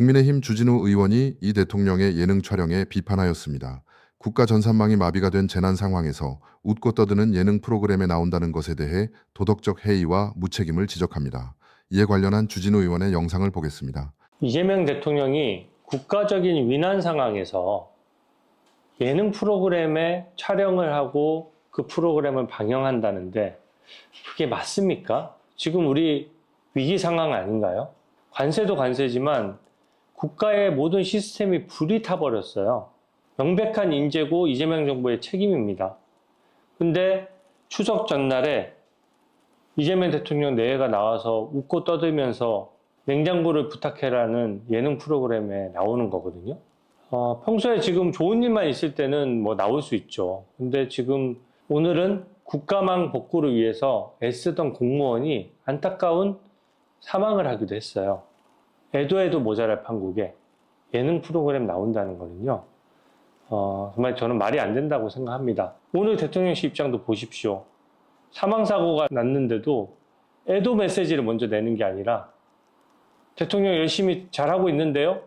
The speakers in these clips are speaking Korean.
국민의힘 주진우 의원이 이 대통령의 예능 촬영에 비판하였습니다. 국가 전산망이 마비가 된 재난 상황에서 웃고 떠드는 예능 프로그램에 나온다는 것에 대해 도덕적 해이와 무책임을 지적합니다. 이에 관련한 주진우 의원의 영상을 보겠습니다. 이재명 대통령이 국가적인 위난 상황에서 예능 프로그램에 촬영을 하고 그 프로그램을 방영한다는데 그게 맞습니까? 지금 우리 위기 상황 아닌가요? 관세도 관세지만 국가의 모든 시스템이 불이 타버렸어요. 명백한 인재고 이재명 정부의 책임입니다. 근데 추석 전날에 이재명 대통령 내외가 나와서 웃고 떠들면서 냉장고를 부탁해라는 예능 프로그램에 나오는 거거든요. 어, 평소에 지금 좋은 일만 있을 때는 뭐 나올 수 있죠. 근데 지금 오늘은 국가망 복구를 위해서 애쓰던 공무원이 안타까운 사망을 하기도 했어요. 애도 애도 모자랄 판국에 예능 프로그램 나온다는 거는요. 어, 정말 저는 말이 안 된다고 생각합니다. 오늘 대통령실 입장도 보십시오. 사망사고가 났는데도 애도 메시지를 먼저 내는 게 아니라 대통령 열심히 잘하고 있는데요.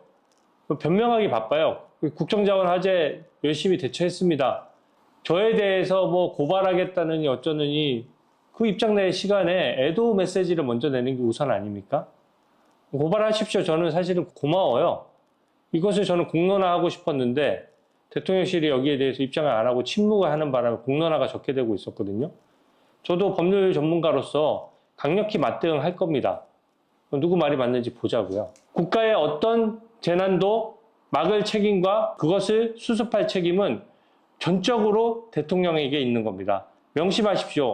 변명하기 바빠요. 국정자원 화재 열심히 대처했습니다. 저에 대해서 뭐 고발하겠다느니 어쩌느니 그 입장 내 시간에 애도 메시지를 먼저 내는 게 우선 아닙니까? 고발하십시오. 저는 사실은 고마워요. 이것을 저는 공론화하고 싶었는데 대통령실이 여기에 대해서 입장을 안 하고 침묵을 하는 바람에 공론화가 적게 되고 있었거든요. 저도 법률 전문가로서 강력히 맞대응할 겁니다. 누구 말이 맞는지 보자고요. 국가의 어떤 재난도 막을 책임과 그것을 수습할 책임은 전적으로 대통령에게 있는 겁니다. 명심하십시오.